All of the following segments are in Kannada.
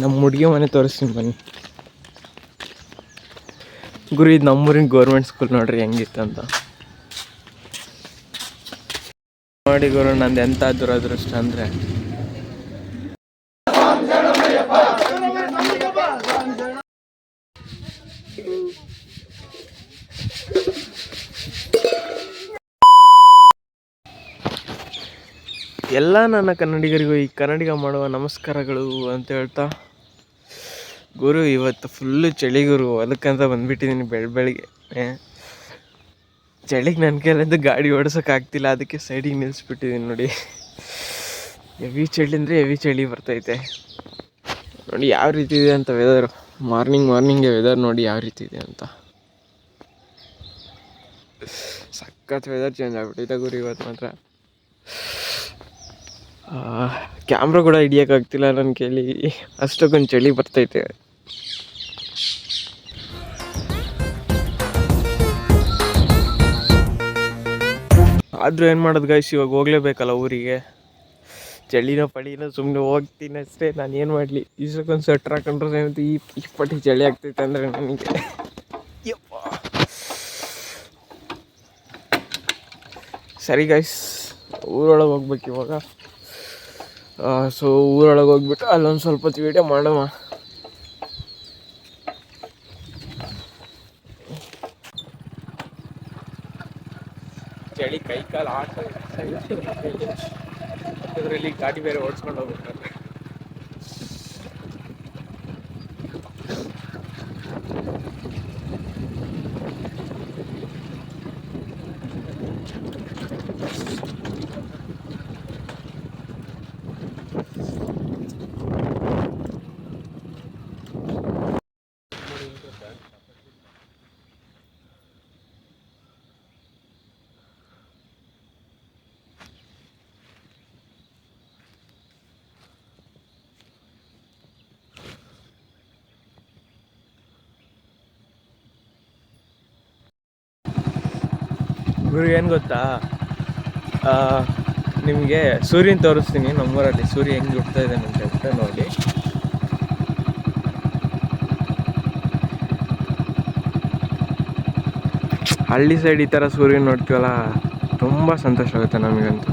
ನಮ್ಮ ಹುಡುಗಿ ಮನೆ ತೋರಿಸ್ತೀನಿ ಬನ್ನಿ. ಗುರು, ಇದು ನಮ್ಮೂರಿನ ಗೌರ್ಮೆಂಟ್ ಸ್ಕೂಲ್ ನೋಡ್ರಿ ಅಂತ. ನೋಡಿ ಗುರು, ನಂದು ಎಂಥ ದುರದೃಷ್ಟ ಅಂದರೆ ಎಲ್ಲ ನನ್ನ ಕನ್ನಡಿಗರಿಗೂ ಈ ಕನ್ನಡಿಗ ಮಾಡುವ ನಮಸ್ಕಾರಗಳು ಅಂತ ಹೇಳ್ತಾ, ಗುರು ಇವತ್ತು ಫುಲ್ಲು ಚಳಿ ಗುರು ಅದಕ್ಕಂತ ಬಂದ್ಬಿಟ್ಟಿದ್ದೀನಿ ಬೆಳ, ಬೆಳಿಗ್ಗೆ. ಚಳಿಗೆ ನನ್ನ ಕೈಲಿಂದ ಗಾಡಿ ಓಡಿಸೋಕ್ಕಾಗ್ತಿಲ್ಲ ಅದಕ್ಕೆ ಸೈಡಿಗೆ ನಿಲ್ಲಿಸ್ಬಿಟ್ಟಿದ್ದೀನಿ ನೋಡಿ. ಹೆವಿ ಚಳಿ ಅಂದರೆ ಹೆವಿ ಚಳಿ ಬರ್ತೈತೆ. ನೋಡಿ ಯಾವ ರೀತಿ ಇದೆ ಅಂತ ವೆದರ್ ಮಾರ್ನಿಂಗ್ ಮಾರ್ನಿಂಗೆ ವೆದರ್ ನೋಡಿ ಯಾವ ರೀತಿ ಇದೆ ಅಂತ. ಸಖತ್ ವೆದರ್ ಚೇಂಜ್ ಆಗ್ಬಿಟ್ಟಿದೆ ಗುರು ಇವತ್ತು ಮಾತ್ರ. ಕ್ಯಾಮ್ರಾ ಕೂಡ ಹಿಡಿಯೋಕ್ಕಾಗ್ತಿಲ್ಲ ನನ್ನ ಕೇಳಿ. ಅಷ್ಟಕ್ಕೊಂದು ಚಳಿ ಬರ್ತೈತೆ. ಆದರೂ ಏನು ಮಾಡೋದು ಗೈಸ್ ಇವಾಗ ಹೋಗ್ಲೇಬೇಕಲ್ಲ ಊರಿಗೆ? ಚಳಿನೋ ಪಳಿನೋ ಸುಮ್ಮನೆ ಹೋಗ್ತೀನಿ ಅಷ್ಟೇ, ನಾನು ಏನು ಮಾಡಲಿ? ಇಷ್ಟಕ್ಕೊಂದು ಸ್ವೆಟ್ರ್ ಹಾಕೊಂಡ್ರೆ ಏನಂತ ಈ ಪಟ್ಟಿ ಚಳಿ ಆಗ್ತೈತೆ ಅಂದರೆ ನನಗೆ. ಸರಿ ಗೈಸ್ ಊರೊಳಗೆ ಹೋಗ್ಬೇಕು ಇವಾಗ. ಸೊ ಊರೊಳಗೆ ಹೋಗ್ಬಿಟ್ಟು ಅಲ್ಲೊಂದು ಸ್ವಲ್ಪ ಹೊತ್ತು ವೀಡಿಯೋ ಮಾಡೋಣ. ಚಳಿ ಕೈ ಕಾಲು ಆಟ. ಅದರಲ್ಲಿ ಗಾಡಿ ಬೇರೆ ಓಡಿಸ್ಕೊಂಡು ಹೋಗ್ಬೇಕು ಗುರು, ಏನು ಗೊತ್ತಾ? ನಿಮಗೆ ಸೂರ್ಯನ ತೋರಿಸ್ತೀನಿ ನಮ್ಮೂರಲ್ಲಿ. ಸೂರ್ಯ ಹೆಂಗೆ ಹುಡ್ತಾ ಇದ್ದಾನೆ ಅಂತ ಹೇಳ್ಬಿಟ್ಟು ನೋಡಿ. ಹಳ್ಳಿ ಸೈಡ್ ಈ ಥರ ಸೂರ್ಯ ನೋಡ್ತೀವಲ್ಲ, ತುಂಬ ಸಂತೋಷ ಆಗುತ್ತೆ ನಮಗಂತೂ.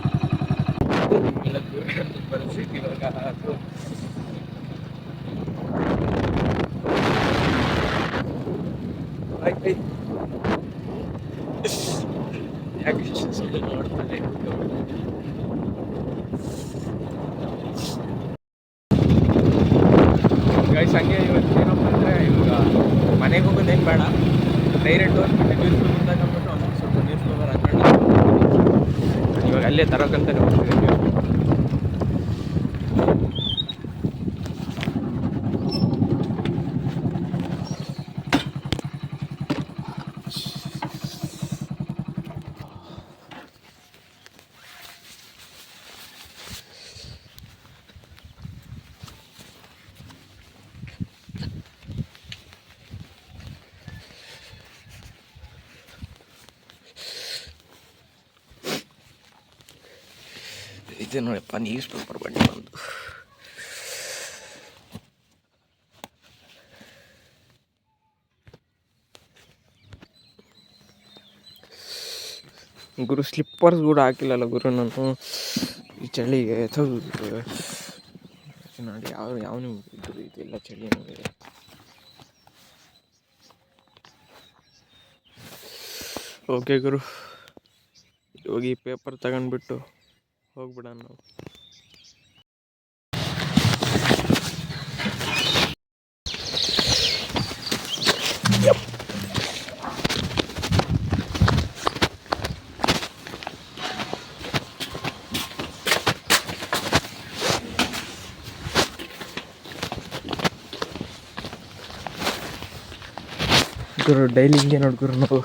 Action, Lord, ಇದೆ ನೋಡಪ್ಪ ನ್ಯೂಸ್ ಪೇಪರ್ ಬನ್ನಿ ಬಂದು. ಗುರು ಸ್ಲಿಪ್ಪರ್ಸ್ ಕೂಡ ಹಾಕಿಲ್ಲಲ್ಲ ಗುರು ನಾನು. ಈ ಚಳಿಗೆ ನೋಡಿ, ಯಾವ ಯಾವನು ಇದ್ರು ಇದೆಲ್ಲ ಚಳಿ ನೋಡಿದೆ ಓಕೆ ಗುರು. ಹೋಗಿ ಪೇಪರ್ ತಗೊಂಡ್ಬಿಟ್ಟು ಹೋಗ್ಬಿಡೋಣ. ನಾವು ಗುರು ಡೈಲಿ ಹಿಂಗೆ ನೋಡ್ಗುರು ನಾವು.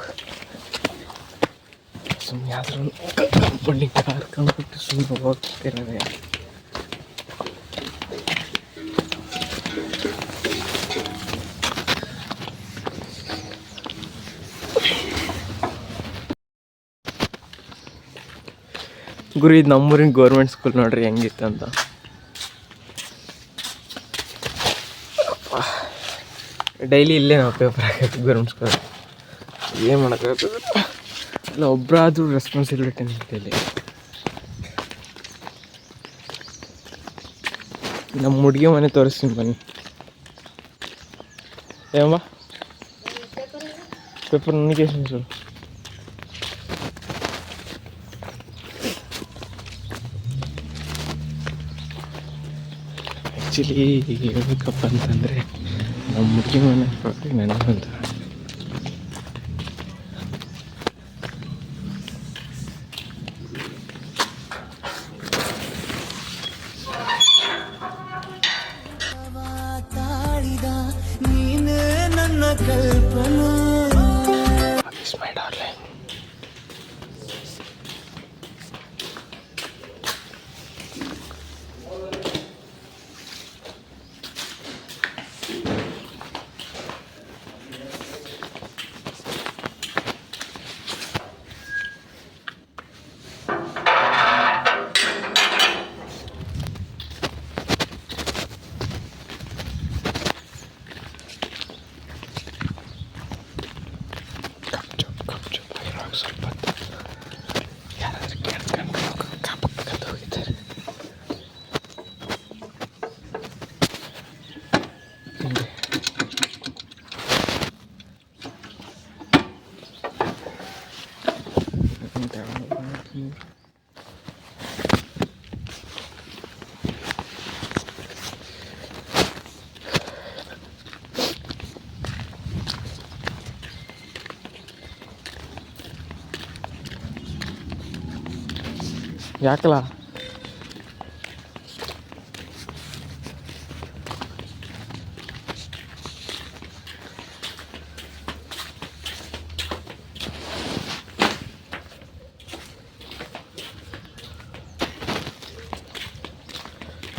ಸುಮ್ಮನೆ ಯಾವ್ದಾರು ಕಂಪನಿ ಕರ್ಕೊಂಡ್ಬಿಟ್ಟು ಸುಮ್ಮನೆ ಹೋಗ್ತಿರೋದೆ. ಗುರು, ಇದು ನಮ್ಮೂರಿನ ಗೌರ್ಮೆಂಟ್ ಸ್ಕೂಲ್ ನೋಡ್ರಿ, ಹೆಂಗಿತ್ತು ಅಂತ. ಡೈಲಿ ಇಲ್ಲೇ ನಾವು ಪೇಪರ್ ಹಾಕಕ್ಕೆ ಗೌರ್ಮೆಂಟ್ ಸ್ಕೂಲ್ ಏನು ಮಾಡೋಕ್ಕಾಗ್ತದೆ ಅಲ್ಲ ಒಬ್ಬರಾದ್ರೂ ರೆಸ್ಪಾನ್ಸಿಬಿಲಿಟಿ ಹೇಳಿ ನಮ್ಮ ಹುಡುಗಿ ಮನೆ ತೋರಿಸ್ತೀನಿ ಬನ್ನಿ. ಏಮ್ಮ ಪೇಪರ್ ನನಗೆ ಸರ್ ಆ್ಯಕ್ಚುಲಿ ಹೇಳ್ಬೇಕಪ್ಪ ಅಂತಂದರೆ ನಮ್ಮ ಹುಡುಗಿ ಮನೆ ಪ್ರಾಬ್ಲಮ್ ನನಗಂತ ತಾಳಿದ ನೀನೇ ನನ್ನ ಕಲ್ಪನಾ ಯಾಕಲ್ಲ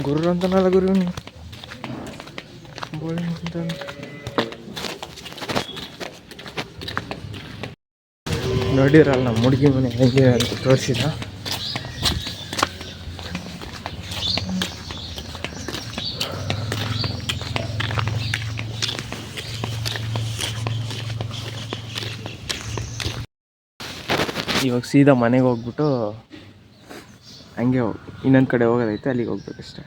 ಗುರು ಅಂತನಲ್ಲ ಗುರು ನೋಡಿರಲ್ಲ ನಮ್ಮ ಹುಡುಗಿ ಮನೆ ಹೆಂಗೆ ಅಂತ ತೋರಿಸಿದ. ಇವಾಗ ಸೀದಾ ಮನೆಗೆ ಹೋಗ್ಬಿಟ್ಟು ಹಂಗೆ ಇನ್ನೊಂದು ಕಡೆ ಹೋಗೋದೈತೆ, ಅಲ್ಲಿಗೆ ಹೋಗ್ಬೇಕಷ್ಟೆ.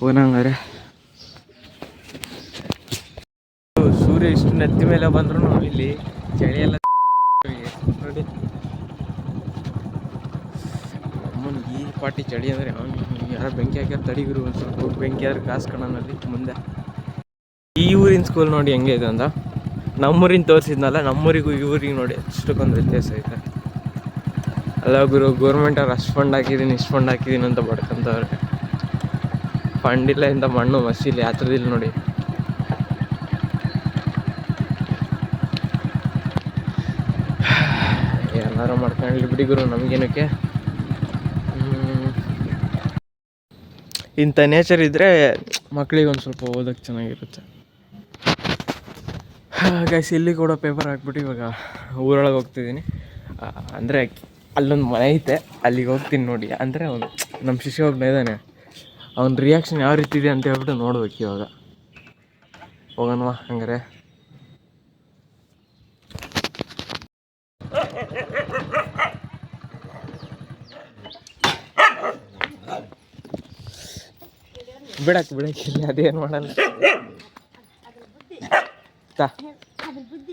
ಹೋಗಂಗಾರೆ ಸೂರ್ಯ ಇಷ್ಟು ನೆತ್ತಿ ಮೇಲೆ ಬಂದ್ರು ಇಲ್ಲಿ ಚಳಿ ಎಲ್ಲ ನೋಡಿ. ಅಮ್ಮನ ಈ ಪಾಟಿ ಚಳಿ ಅಂದರೆ ಅವನು ಯಾರೋ ಬೆಂಕಿ ಹಾಕ್ಯಾರ ತಡಿಗಿರು ಒಂದು ಸ್ವಲ್ಪ ಬೆಂಕಿ ಆದ್ರೆ ಕಾಸ್ಕೊಳ್ಳೋಣ ಮುಂದೆ. ಈ ಊರಿನ ಸ್ಕೂಲ್ ನೋಡಿ ಹೆಂಗೆ ಇದೆ ಅಂತ ನಮ್ಮೂರಿನ ತೋರಿಸಿದ್ನಲ್ಲ, ನಮ್ಮೂರಿಗೂ ಇವರಿಗೆ ನೋಡಿ ಅಷ್ಟಕ್ಕೊಂದು ವ್ಯತ್ಯಾಸ ಐತೆ ಅಲ್ಲ ಗುರು ಗೌರ್ಮೆಂಟ್ ಅವ್ರು ಅಷ್ಟು ಫಂಡ್ ಹಾಕಿದ್ದೀನಿ ಇಷ್ಟು ಫಂಡ್ ಹಾಕಿದ್ದೀನಿ ಅಂತ ಬಡ್ಕೊಂತವ್ರೆ. ಫಂಡ್ ಇಲ್ಲ ಇಂಥ ಮಣ್ಣು ಮಸೀಲಿ ಆ ನೋಡಿ. ಏನಾರು ಮಾಡ್ಕೊಳ್ಳಿ ಬಿಡಿ ಗುರು, ನಮಗೇನಕ್ಕೆ. ಇಂಥ ನೇಚರ್ ಇದ್ದರೆ ಮಕ್ಕಳಿಗೆ ಒಂದು ಸ್ವಲ್ಪ ಓದೋಕ್ಕೆ ಚೆನ್ನಾಗಿರುತ್ತೆ. ಗೈಸ್ ಇಲ್ಲಿ ಕೂಡ ಪೇಪರ್ ಹಾಕ್ಬಿಟ್ಟು ಇವಾಗ ಊರೊಳಗೆ ಹೋಗ್ತಿದ್ದೀನಿ. ಅಂದರೆ ಅಲ್ಲೊಂದು ಮನೆ ಐತೆ, ಅಲ್ಲಿಗೆ ಹೋಗ್ತೀನಿ ನೋಡಿ. ಅಂದರೆ ಅವನು ನಮ್ಮ ಶಿಷ್ಯ ಒಬ್ಬ ಇದ್ದಾನೆ ಅವನ ರಿಯಾಕ್ಷನ್ ಯಾವ ರೀತಿ ಇದೆ ಅಂತ ಹೇಳ್ಬಿಟ್ಟು ನೋಡ್ಬೇಕು ಇವಾಗ. ಹೋಗೋಣವಾ ಹಂಗಾರೆ. ಬಿಡಕ್ಕೆ, ಇಲ್ಲಿ ಅದೇನು ಮಾಡಲ್ಲ. ತಾ.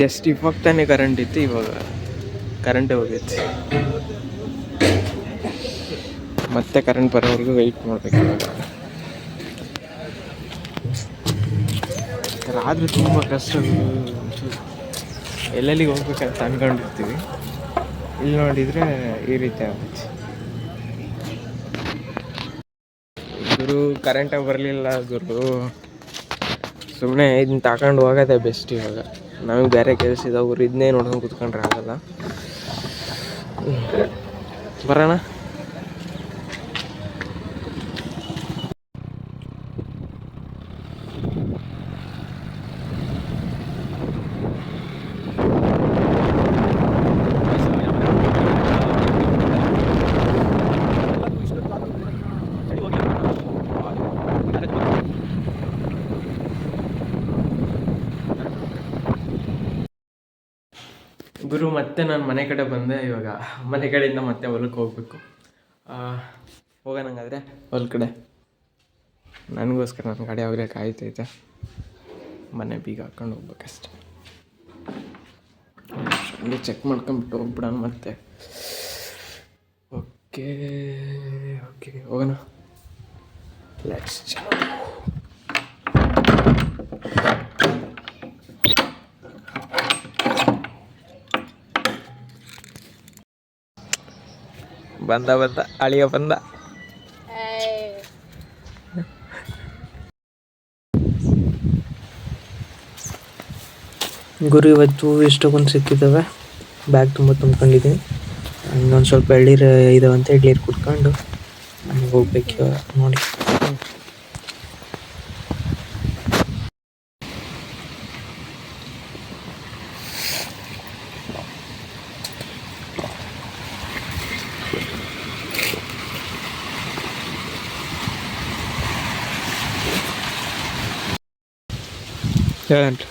ಜಸ್ಟ್ ಇವಾಗ ಕರೆಂಟ್ ಇತ್ತು, ಇವಾಗ ಕರೆಂಟೇ ಹೋಗೈತೆ. ಮತ್ತೆ ಕರೆಂಟ್ ಬರೋವರೆಗೂ ವೆಯ್ಟ್ ಮಾಡ್ಬೇಕು ಇವಾಗ. ರಾತ್ರಿ ತುಂಬ ಕಷ್ಟ ಎಲ್ಲೆಲ್ಲಿಗೆ ಹೋಗ್ಬೇಕಂತ ಅನ್ಕೊಂಡಿರ್ತೀವಿ. ಇಲ್ಲಿ ನೋಡಿದರೆ ಈ ರೀತಿ ಆಗುತ್ತೆ. ಗುರು ಕರೆಂಟಾಗಿ ಬರಲಿಲ್ಲ ಗುರು. ಸುಮ್ಮನೆ ಇದನ್ನ ತಗೊಂಡು ಹೋಗೋದೇ ಬೆಸ್ಟ್ ಇವಾಗ. ನಮಗೆ ಬೇರೆ ಕೆಲಸ ಇದಾವೆ ಇದನ್ನೇ ನೋಡ್ಕೊಂಡು ಕೂತ್ಕೊಂಡ್ರೆ ಆಗಲ್ಲ. ಬರೋಣ ಗುರು ಮತ್ತೆ ನಾನು ಮನೆ ಕಡೆ ಬಂದೆ, ಇವಾಗ ಮನೆ ಕಡೆಯಿಂದ ಮತ್ತೆ ಹೊಲಕ್ಕೆ ಹೋಗ್ಬೇಕು. ಹೋಗೋಣಂಗಾದ್ರೆ ಹೊಲ ಕಡೆ. ನನಗೋಸ್ಕರ ನನ್ನ ಗಾಡಿ ಆಗಲೇ ಕಾಯ್ತೈತೆ. ಮನೆ ಬೀಗ ಹಾಕ್ಕೊಂಡು ಹೋಗ್ಬೇಕಷ್ಟೆ. ಹಂಗೆ ಚೆಕ್ ಮಾಡ್ಕೊಂಬಿಟ್ಟು ಹೋಗ್ಬಿಡೋಣ ಮತ್ತೆ. ಓಕೆ ಓಕೆ ಹೋಗೋಣ. ಲೆಟ್ಸ್ ಬಂದ ಬಂದ, ಅಳಿಯ ಬಂದ. ಗುರು, ಇವತ್ತು ಇಷ್ಟೊಂದು ಸಿಕ್ಕಿದ್ದಾವೆ ಬ್ಯಾಗ್ ತುಂಬ ತುಂಬ್ಕೊಂಡಿದ್ದೀನಿ ಇನ್ನೊಂದು ಸ್ವಲ್ಪ ಎಳ್ಳೀರು ಇದಾವಂತ ಎಳ್ಳೀರು ಕುಟ್ಕೊಂಡು ಹೋಗ್ಬೇಕು, ನೋಡಿ. ಹೇಳಂಟ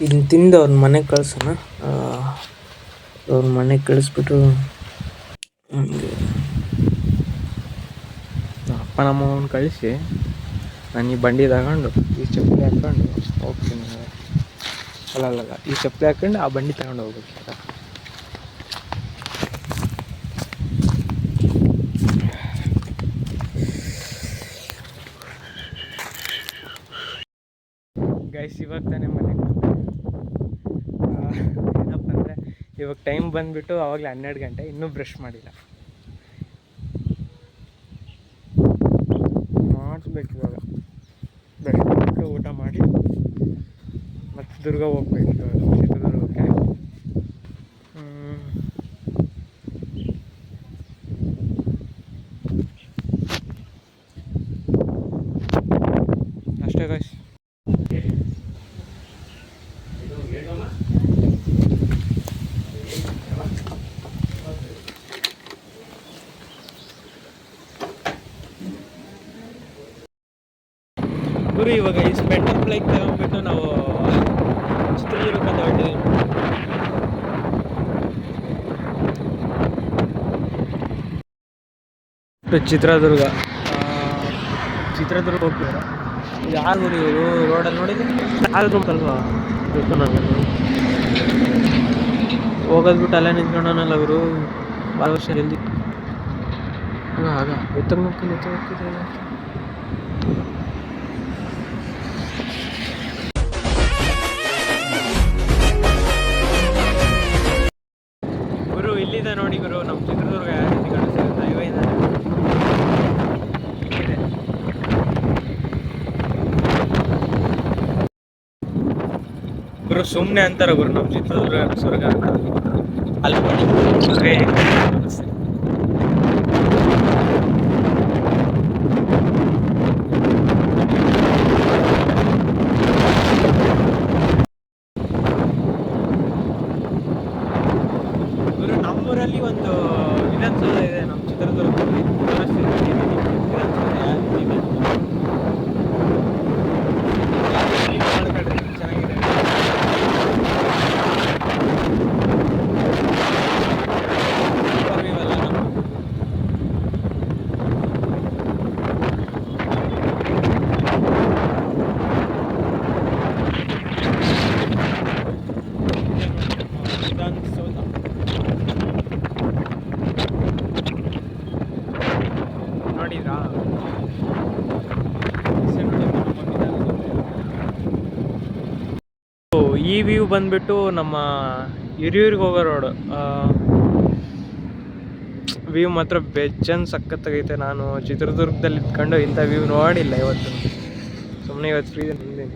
ಇದನ್ನ ತಿಂದು ಅವ್ರ ಮನೆಗೆ ಕಳ್ಸೋಣ ಅವ್ರ ಮನೆಗೆ ಕಳಿಸ್ಬಿಟ್ಟು ಹಂಗೆ. ಅಪ್ಪ ನಮ್ಮವ್ನ ಕಳಿಸಿ. ನಾನು ಈ ಬಂಡಿ ತಗೊಂಡು, ಈ ಚಪ್ಪಲಿ ಹಾಕ್ಕೊಂಡು ಹೋಗ್ತೀನಿ. ಅಲ್ಲ ಅಲ್ಲ ಈ ಚಪ್ಪಲಿ ಹಾಕ್ಕೊಂಡು ಆ ಬಂಡಿ ತಗೊಂಡು ಹೋಗ್ಬೇಕು. ಗೈಸ್ ಇವಾಗ ತಾನೇ ಮನೆಗೆ ಏನಪ್ಪ ಅಂದರೆ ಇವಾಗ ಟೈಮ್ ಬಂದುಬಿಟ್ಟು ಆವಾಗಲೇ ಹನ್ನೆರಡು ಗಂಟೆ, ಇನ್ನೂ ಬ್ರಷ್ ಮಾಡಿಲ್ಲ. ಮಾಡಿಸ್ಬೇಕು ಇವಾಗ ಬ್ರಷ್ ಮಾಡಿಬಿಟ್ಟು ಊಟ ಮಾಡಿ, ಮತ್ತು ದುರ್ಗ ಹೋಗ್ಬೇಕು ಇವಾಗ ಚಿತ್ರದುರ್ಗಕ್ಕೆ ಹ್ಮ್. ಅಷ್ಟೇ ಗೈಸ್ ಗುರು ಇವಾಗ ಈ ಸ್ಪೆಂಡರ್ ಬ್ಲೈಕ್ ತಗೊಂಡ್ಬಿಟ್ಟು ನಾವು ಚಿತ್ರದುರ್ಗ ಹೊರಟಿದ್ದೀವಿ ಚಿತ್ರದುರ್ಗ. ಚಿತ್ರದುರ್ಗ ಹೋಗ್ತೀರಾ? ಯಾರು ಇವರು ರೋಡಲ್ಲಿ ನೋಡಿದ್ರೆ? ಯಾರು ಅಲ್ವಾ ಹೋಗೋದು ಬಿಟ್ಟು ಅಲ್ಲೇ ನಿಂತ್ಕೊಂಡನಲ್ಲ ಅವರು ಭಾಳ ವರ್ಷ ಜಲ್ದಿ ಆಗ ಆಗ ಎತ್ತಗೆ ನೋಡ್ಕೊಂಡು ಎತ್ತಗೆ ಹೋಗ್ತಿದ್ದಾರೆ ನೋಡಿ ಗುರು ನಮ್ಮ ಚಿತ್ರದುರ್ಗ ಯಾವ ರೀತಿ ಕಾಣಿಸ್ತಾ ಹೈವೇ ಇದೆ ಇಲ್ಲಿದೆ. ಗುರು ಸುಮ್ಮನೆ ಅಂತಾರೆ ಗುರು, ನಮ್ಮ ಚಿತ್ರದುರ್ಗ ಸ್ವರ್ಗ ಅಂತ ಅಲ್ಲಿ ನೋಡಿ ಸ್ವರ್ಗ ಹೇಗೆ ಕಾಣಿಸ್ತಿದೆ. ಗುರು ನಮ್ಮೂರಲ್ಲಿ ಒಂದು ವಿಧಾನಸೌಧ ಇದೆ ನಮ್ಮ ಚಿತ್ರದುರ್ಗದಲ್ಲಿ ತೋರಿಸ್ತೀನಿ ವಿಧಾನಸೌಧ ಯಾವ ರೀತಿ ಇದೆ ಅಂತ. ಇಲ್ಲಿ ನೋಡ್ಕೊಳ್ರಿ, ಚೆನ್ನಾಗಿದೆ Super view ಎಲ್ಲ ನಮ್ದು. ವಿಧಾನಸೌಧ ಈ ವ್ಯೂ ಬಂದ್ಬಿಟ್ಟು ನಮ್ಮ ಹಿರಿಯೂರಿಗೆ ಹೋಗೋ ರೋಡು ವ್ಯೂ ಮಾತ್ರ ಬೆಜ್ಜನ್ ಸಖತ್ತಾಗೈತೆ. ನಾನು ಚಿತ್ರದುರ್ಗದಲ್ಲಿ ಇದ್ಕೊಂಡು ಇಂಥ ವ್ಯೂ ನೋಡಿಲ್ಲ ಇವತ್ತು. ಸುಮ್ಮನೆ ಇವತ್ತು ಫ್ರೀ ನಿಂತೀನಿ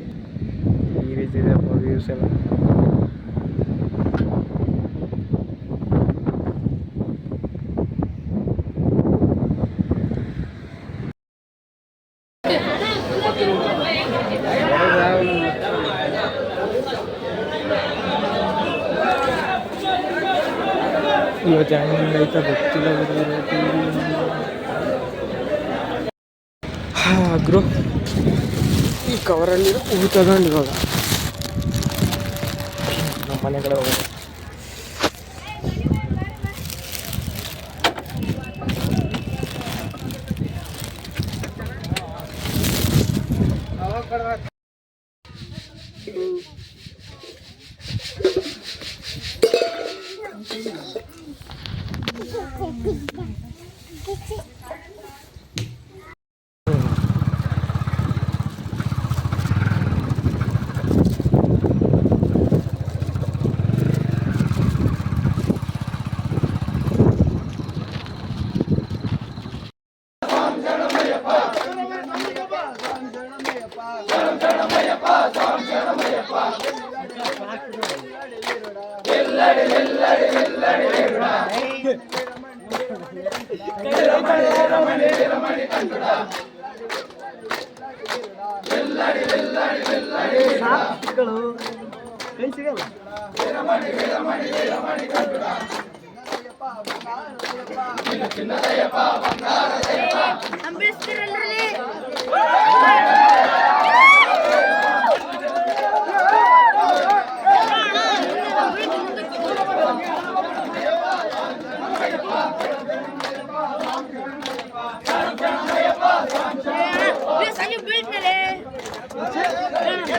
ಈ ರೀತಿ ಇದೆ ವ್ಯೂಸ್ ಎಲ್ಲ. ಹೆಂಗೆ ಐತೆ ಗೊತ್ತಿಲ್ಲ ಆಗ್ರು ಈ ಕವರಲ್ಲಿ ಹೂ ತಗೊಂಡು ಇವಾಗ. ನಮ್ಮ వెల్లడి వెల్లడి వెల్లడి వేడుడా రమణి రమణి రమణి కంటుడా వెల్లడి వెల్లడి వెల్లడి వేడుడా కంచిగల రమణి రమణి రమణి కంటుడా చిన్నదయ్యప్ప బంగారదయ్యప్ప అంబేద్కర్ అల్లలే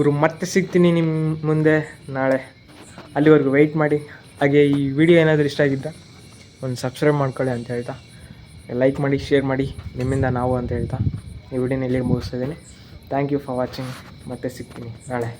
ಗುರು, ಮತ್ತೆ ಸಿಗ್ತೀನಿ ನಿಮ್ಮ ಮುಂದೆ ನಾಳೆ. ಅಲ್ಲಿವರೆಗೂ ವೆಯ್ಟ್ ಮಾಡಿ. ಹಾಗೆ ಈ ವಿಡಿಯೋ ಏನಾದರೂ ಇಷ್ಟ ಆಗಿದ್ದ, ಒಂದು ಸಬ್ಸ್ಕ್ರೈಬ್ ಮಾಡ್ಕೊಳ್ಳಿ ಅಂತ ಹೇಳ್ತಾ. ಲೈಕ್ ಮಾಡಿ ಶೇರ್ ಮಾಡಿ, ನಿಮ್ಮಿಂದ ನಾವು ಅಂತ ಹೇಳ್ತಾ. ಈ ವಿಡಿಯೋನ ಇಲ್ಲಿಗೆ ಮುಗಿಸ್ತಿದ್ದೀನಿ ಥ್ಯಾಂಕ್ ಯು ಫಾರ್ ವಾಚಿಂಗ್ ಮತ್ತೆ ಸಿಗ್ತೀನಿ ನಾಳೆ.